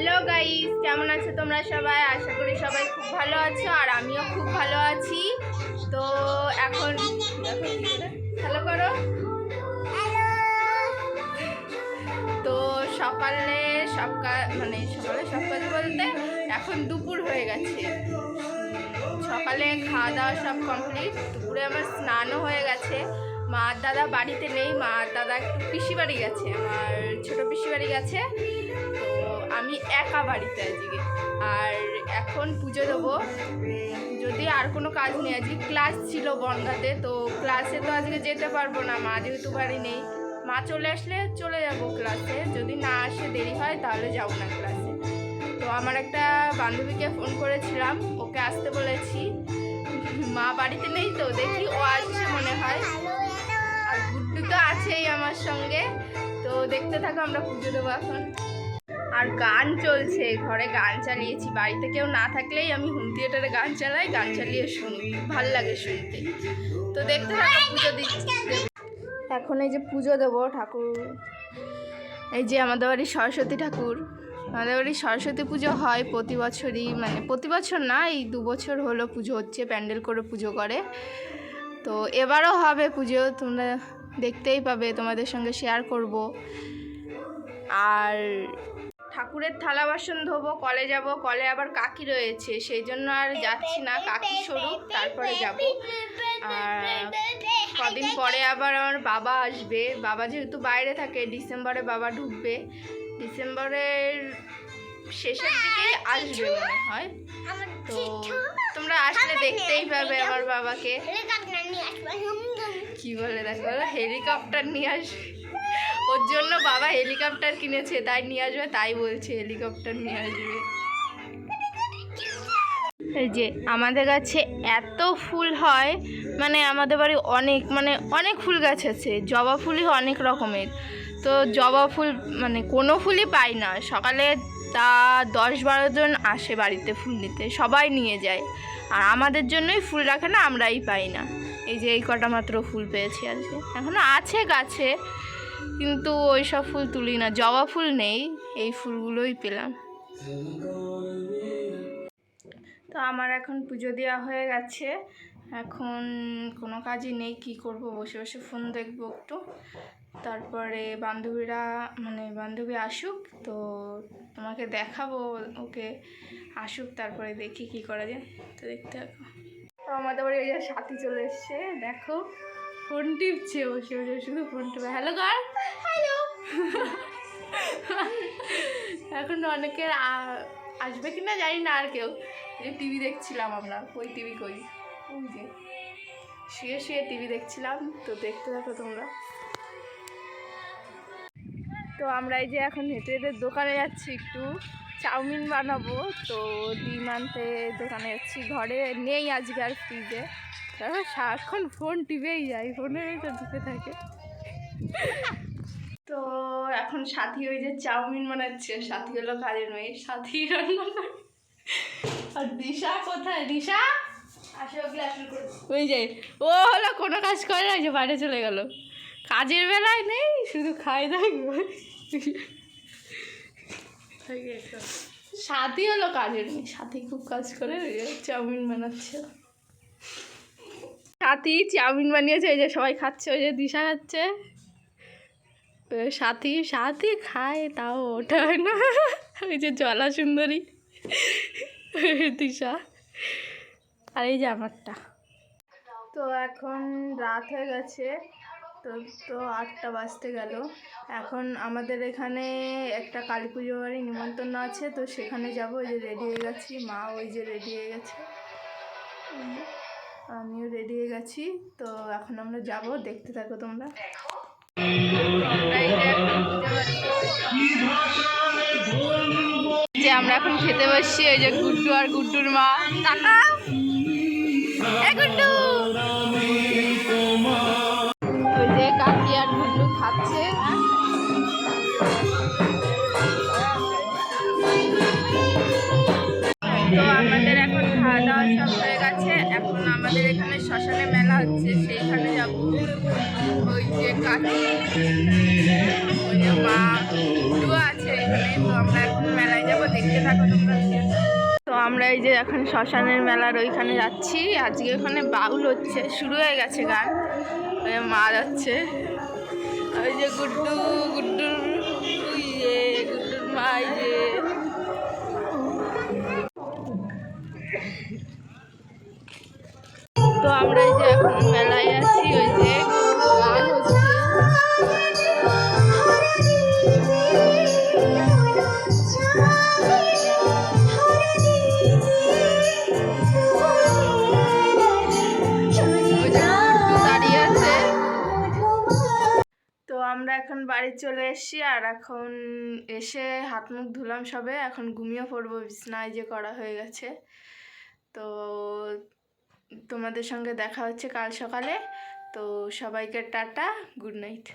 Hello guys, কেমন আছো তোমরা সবাই? আশা করি সবাই খুব ভালো আছো, আর আমিও খুব ভালো আছি। তো এখন হ্যালো করো। তো সকালে সব কাজ মানে সকালে সব কাজ বলতে এখন দুপুর হয়ে গেছে। সকালে খাওয়া দাওয়া সব কমপ্লিট দুপুরে আমার স্নানও হয়ে গেছে। মা দাদা বাড়িতে নেই, মা দাদা একটু পিসি বাড়ি গেছে, আমার ছোট পিসি বাড়ি গেছে। তো আমি একা বাড়িতে আজকে আর এখন পুজো দেবো। যদি আর কোনো কাজ নেই, আজকে ক্লাস ছিল বনগাতে, তো ক্লাসে তো আজকে যেতে পারব না, মা যেহেতু বাড়ি নেই। মা চলে আসলে চলে যাব ক্লাসে। যদি না আসে দেরি হয়, তাহলে যাব না ক্লাসে। তো আমার একটা বান্ধবীকে ফোন করেছিলাম, ওকে আসতে বলেছি। মা বাড়িতে নেই তো, দেখি ও আসছে মনে হয়। আর গুড্ডু তো আছেই আমার সঙ্গে। তো দেখতে থাকো, আমরা পুজো দেবো এখন। আর গান চলছে, ঘরে গান চালিয়েছি। বাড়িতে কেউ না থাকলেই আমি হোম থিয়েটারে গান চালাই, গান চালিয়ে শুনি। ভালো লাগে শুনতে। তো দেখতে থাকো, পুজো দিচ্ছি। এখন এই যে পুজো দেবো ঠাকুর। এই যে আমাদের বাড়ির সরস্বতী ঠাকুর। আমাদের বাড়ির সরস্বতী পুজো হয় প্রতি বছরই মানে প্রতি বছর না, এই দু বছর হলো পুজো হচ্ছে, প্যান্ডেল করে পুজো করে। তো এবারও হবে পুজো, তোমরা দেখতেই পাবে, তোমাদের সঙ্গে শেয়ার করব। আর ঠাকুরের থালা বাসন ধোবো কলে যাব কলে আবার কাকি রয়েছে সেই জন্য আর যাচ্ছি না কাকি সরুক তারপরে যাব। আর কদিন পরে আবার আমার বাবা আসবে। বাবা যেহেতু বাইরে থাকে ডিসেম্বরে বাবা ঢুকবে। ডিসেম্বরের শেষের দিকেই আসবে মনে হয়। তো তোমরা আসলে দেখতেই পাবে আমার বাবাকে। কি বলে দেখো হেলিকপ্টার নিয়ে আসবে। ওর জন্য বাবা হেলিকপ্টার কিনেছে, তাই নিয়ে আসবে, তাই বলছে, হেলিকপ্টার নিয়ে আসবে। এই যে, আমাদের গাছে এত ফুল হয় মানে আমাদের বাড়ি অনেক মানে অনেক ফুল গাছ আছে, জবা ফুলই অনেক রকমের। তো জবা ফুল মানে কোনো ফুলই পাই না। সকালে তা দশ বারো জন আসে বাড়িতে ফুল নিতে, সবাই নিয়ে যায়। আর আমাদের জন্যই ফুল রাখে না, আমরাই পাই না। এই যে, এই কটা মাত্র ফুল পেয়েছি আজকে। এখনও আছে গাছে কিন্তু ওই সব ফুল তুলি না। জবা ফুল নেই, এই ফুলগুলোই পেলাম। তো আমার এখন পুজো দেওয়া হয়ে গেছে। এখন কোনো কাজই নেই, কি করব? বসে বসে ফোন দেখব একটু। তারপরে বান্ধবীরা মানে বান্ধবী আসুক, তো তোমাকে দেখাবো ওকে। আসুক, তারপরে দেখি কি করা যায়। তো দেখতে থাকো। আমাদের বাড়ি ওই যে সাথী চলে এসছে, দেখো। ফোন টিপছে বসে বসে শুধু ফোন টিপে। হ্যালো গার হ্যালো এখন অনেকের আসবে কি না জানি না আর কেউ। যে টিভি দেখছিলাম আমরা ওই টিভি কই? ওই যে শুয়ে শুয়ে টিভি দেখছিলাম তো দেখতে থাকো তোমরা। তো আমরা এই যে এখন হেঁটে হেঁটে দোকানে যাচ্ছি একটু। চাউমিন বানাবো। তো ডিম আনতে দোকানে যাচ্ছি ঘরে নেই আজকে আর ফ্রিজে। তারপর সারাক্ষণ ফোন টিপেই যায় ফোনে তো টিপে থাকে। তো এখন সাথী ওই যে চাউমিন বানাচ্ছে সাথী হলো কাজের মেয়ে সাথী রান্না করে। আর দিশা কোথায়? দিশা? ওই যে ও হলো কোনো কাজ করে না যে বাইরে চলে গেল। কাজের বেলায় নেই শুধু খাই দাই সাথী হলো কাজের মেয়ে। সাথী খুব কাজ করে চাউমিন বানাচ্ছে। সাথী চাউমিন বানিয়েছে ওই যে সবাই খাচ্ছে, ওই যে দিশা খাচ্ছে। সাথী সাথী খায়, তাও ওটা হয় না। ওই যে জলা সুন্দরী, দিশা। আর এই যে আমারটা। তো এখন রাত হয়ে গেছে। তো তো আটটা বাজতে গেল। এখন আমাদের এখানে একটা কালী পুজো বাড়ি নিমন্ত্রণ আছে তো সেখানে যাব। ওই যে রেডি হয়ে গেছি। মা ওই যে রেডি হয়ে গেছে। আমিও রেডি হয়ে গেছি। তো এখন আমরা যাব। দেখতে থাকো তোমরা। যে আমরা এখন খেতে বসছি ওই যে গুড্ডু আর গুড্ডুর মা। টাকা গুড্ডু! খাচ্ছে। তো আমাদের এখন খাওয়া দাওয়া সব হয়ে গেছে। এখন আমাদের এখানে শ্মশানে মেলা হচ্ছে, সেইখানে যাব। ওই যে কাকি, ওই যে মা আছে এখানে, তো আমরা এখন মেলায় যাব, দেখতে থাকো তোমরা। তো আমরা এই যে এখন শ্মশানের মেলার ওইখানে যাচ্ছি। আজকে ওখানে বাউল হচ্ছে, শুরু হয়ে গেছে গান। ওই যে মা যাচ্ছে। ওই যে গুড্ডু গুড্ডুর ইয়ে গুড্ডুর মা এই বাড়ি চলে এসছি আর এখন এসে হাত মুখ ধুলাম সবে, এখন ঘুমিয়ে পড়ব, বিছনায় যে করা হয়ে গেছে। তো তোমাদের সঙ্গে দেখা হচ্ছে কাল সকালে। তো সবাইকে টাটা, গুড নাইট।